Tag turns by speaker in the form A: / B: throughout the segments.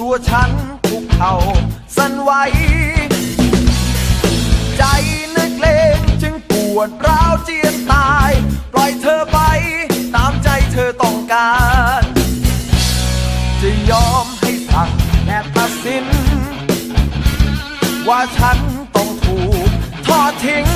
A: ตัวฉันคุกเข่าสั่นไหว ใจนักเลงจึงปวดร้าวเจียนตาย ปล่อยเธอไป ตามใจเธอต้องการ จะยอมให้สั่งและตัดสิน ว่าฉันต้องถูกทอดทิ้ง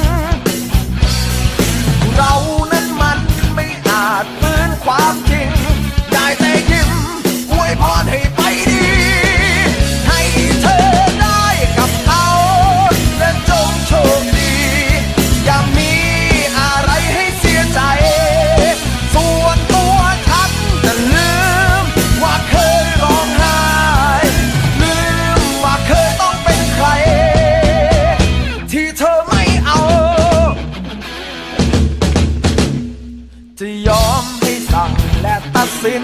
A: จะยอมให้สั่งและตัดสิน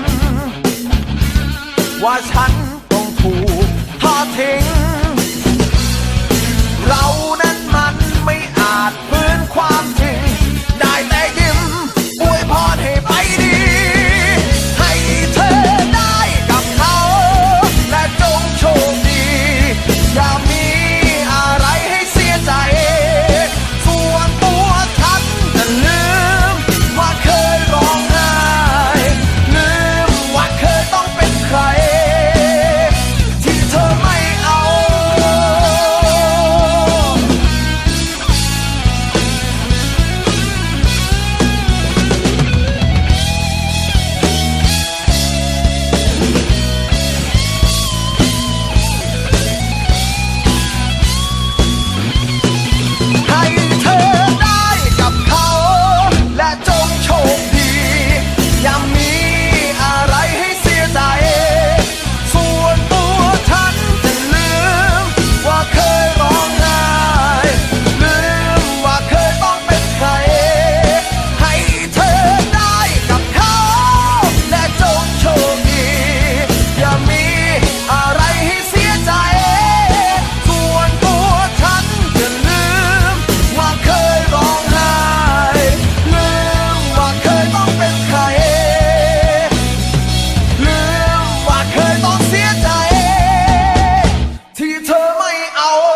A: ว่าฉัน ahora.